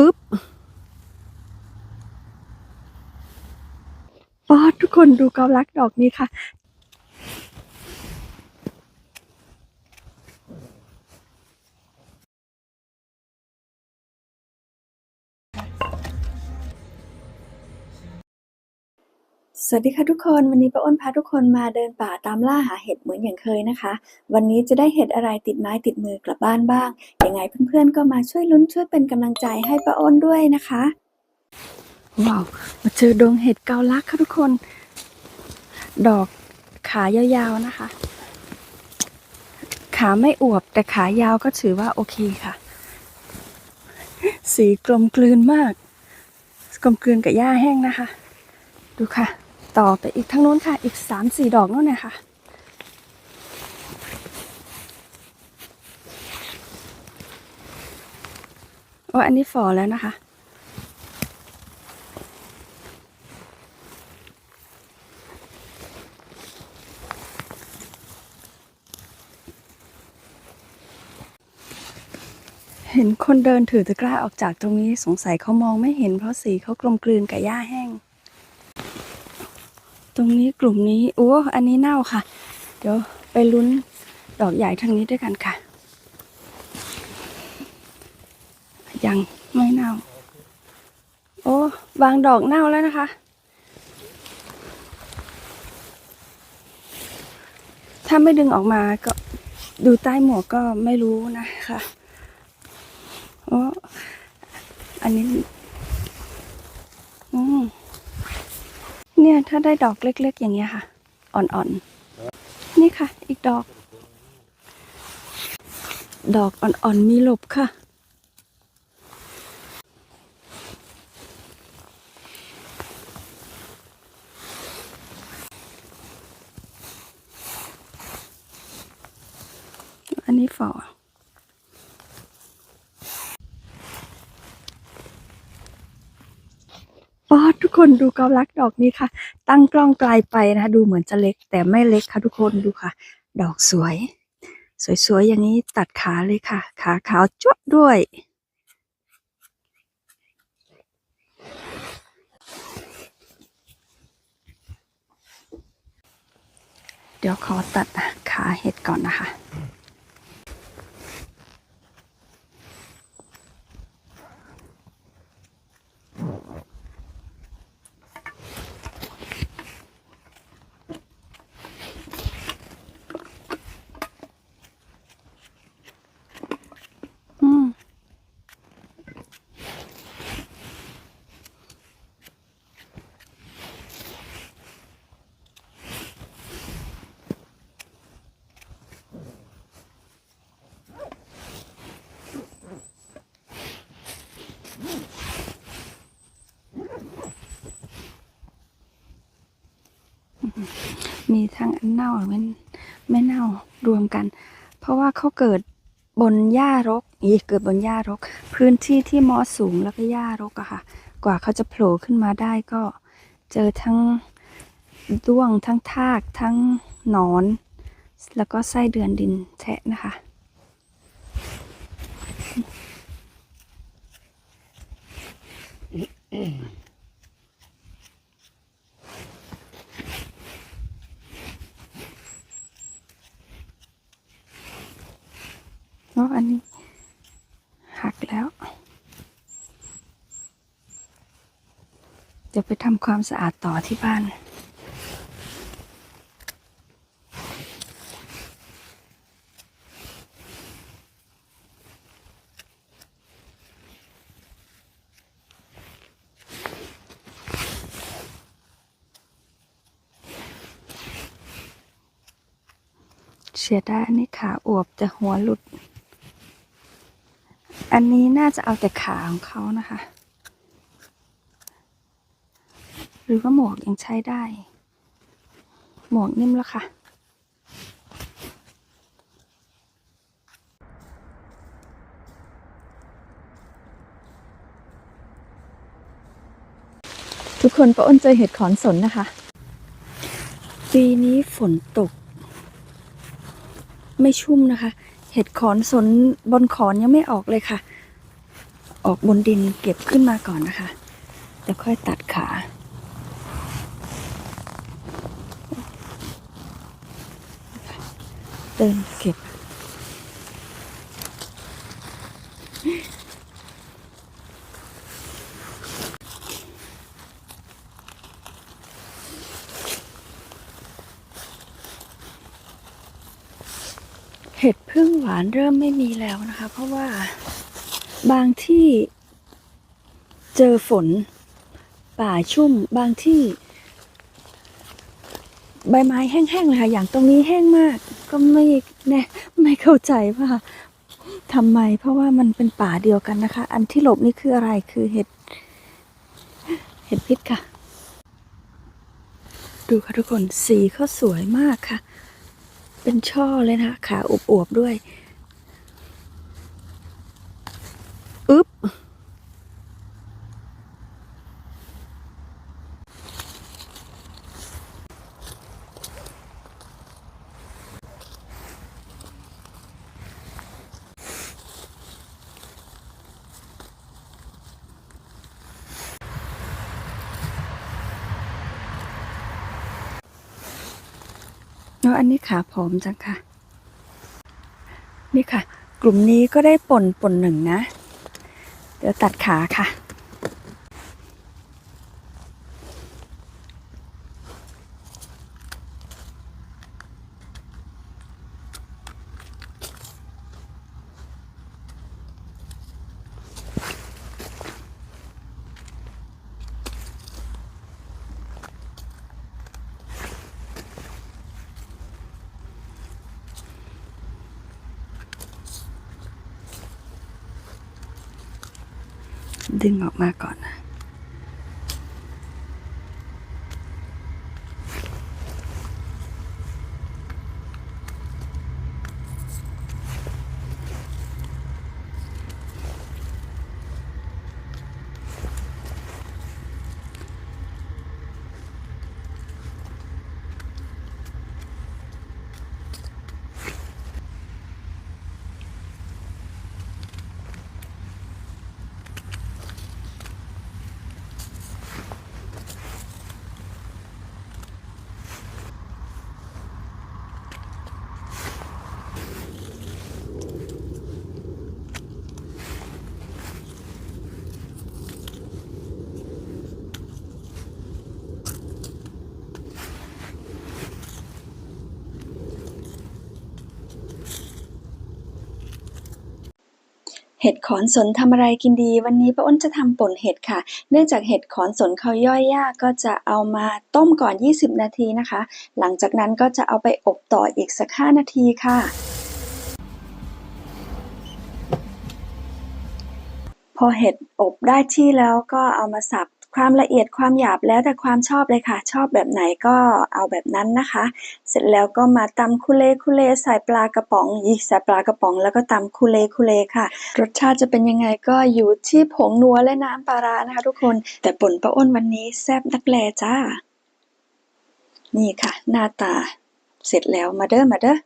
อึ๊บปอดทุกคนดูเกาลักดอกนี้ค่ะ สวัสดีค่ะทุกคนวันนี้ป้าอ้นพาทุกคนมาเดินป่าตามล่าหาเห็ดเหมือนอย่างเคยนะคะ วันนี้จะได้เห็ดอะไรติดไม้ติดมือกลับบ้านบ้างยังไงเพื่อนๆก็มาช่วยลุ้นช่วยเป็นกำลังใจให้ป้าอ้นด้วยนะคะว้าวมาเจอดงเห็ดเกาลักค่ะทุกคน ดอกขายาวๆนะคะ ขาไม่อวบแต่ขายาวก็ถือว่าโอเคค่ะ สีกลมกลืนมาก กลมกลืนกับหญ้าแห้งนะคะ ดูค่ะ ต่อไปอีกทางโน้นค่ะ อีกสามสี่ดอกโน้นเนี่ยค่ะ โอ้อันนี้ฝ่อแล้วนะคะ เห็นคนเดินถือตะกร้าออกจากตรงนี้สงสัยเขามองไม่เห็นเพราะสีเขากลมกลืนกับหญ้าแห้ง รงนี้กลุ่มนี้โอ้อันนี้เน่าค่ะ เดี๋ยวไปลุ้นดอกใหญ่ทางนี้ด้วยกันค่ะ ยังไม่เน่า โอ้บางดอกเน่าแล้วนะคะ ถ้าไม่ดึงออกมาก็ดูใต้หมวกก็ไม่รู้นะคะโอ้อันนี้ อืม เนี่ยถ้าได้ดอกเล็กๆ อย่างเงี้ยค่ะ อ่อนๆ นี่ค่ะ อีกดอก ดอกอ่อนๆ มีหลบค่ะ อันนี้ฝ่อ ปอดทุก คนดูเกาลักดอกนี้ค่ะ ตั้งกล้องไกลไปนะคะ ดูเหมือนจะเล็กแต่ไม่เล็กค่ะทุกคนดูค่ะ ดอกสวย สวยๆอย่างนี้ตัดขาเลยค่ะ ขาขาวจ้วะด้วยเดี๋ยวขอตัดขาเห็ดก่อนนะคะ มีทั้งอันเน่าไม่ไม่เน่ารวมกัน เพราะว่าเขาเกิดบนหญ้ารกอีเกิดบนหญ้ารก พื้นที่ที่มอสสูงแล้วก็หญ้ารกอะค่ะ กว่าเขาจะโผล่ขึ้นมาได้ก็เจอทั้งด้วงทั้งทากทั้งหนอน แล้วก็ไส้เดือนดินแทะนะคะเพาะอันนี้ หักแล้ว เดี๋ยวไปทำความสะอาดต่อที่บ้านเสียดายอันนี้ขาอวบแต่หัวหลุด อันนี้น่าจะเอาแต่ขาของเขานะคะ หรือว่าหมวกยังใช้ได้ หมวกนิ่มแล้วค่ะ ทุกคนป้าอ้นเจอเห็ดขอนสนนะคะ ปีนี้ฝนตก ไม่ชุ่มนะคะ เห็ดขอนสนบนขอนยังไม่ออกเลยค่ะ ออกบนดินเก็บขึ้นมาก่อนนะคะแล้วค่อยตัดขา เดินเก็บ เหวานเริ่มไม่มีแล้วนะคะ เพราะว่าบางที่เจอฝน ป่าชุ่มบางที่ ใบไม้แห้งๆเลยค่ะ อย่างตรงนี้แห้งมาก ก็ไม่แน่ไม่เข้าใจว่าทำไม เพราะว่ามันเป็นป่าเดียวกันนะคะ อันที่หลบนี่คืออะไรคือเห็ดเห็ดพิษค่ะ ดูค่ะทุกคนสีเขาสวยมากค่ะ เป็นช่อเลยนะขาอวบๆด้วย แล้วอันนี้ขาผอมจังค่ะ นี่ค่ะ กลุ่มนี้ก็ได้ป่นป่นหนึ่งนะ เดี๋ยวตัดขาค่ะ ดึงออกมาก่อนนะ เห็ดขอนสนทำอะไรกินดี วันนี้ป้าอ้นจะทำป่นเห็ดค่ะ เนื่องจากเห็ดขอนสนเขาย่อยยากก็จะเอามาต้มก่อน 20 นาทีนะคะ หลังจากนั้นก็จะเอาไปอบต่ออีกสัก 5 นาทีค่ะ พอเห็ดอบได้ที่แล้วก็เอามาสับ ความละเอียดความหยาบแล้วแต่ความชอบเลยค่ะ ชอบแบบไหนก็เอาแบบนั้นนะคะ เสร็จแล้วก็มาตำคุเลคุเลใส่ปลากระป๋องยีใส่ปลากระป๋อง แล้วก็ตำคุเลคุเลค่ะ รสชาติจะเป็นยังไงก็อยู่ที่ผงนัวและน้ำปลาร้านะคะ ทุกคน แต่ป่นป้าอ้นวันนี้แซ่บนักแลจ้า นี่ค่ะ หน้าตา เสร็จแล้วมาเด้อมาเด้อ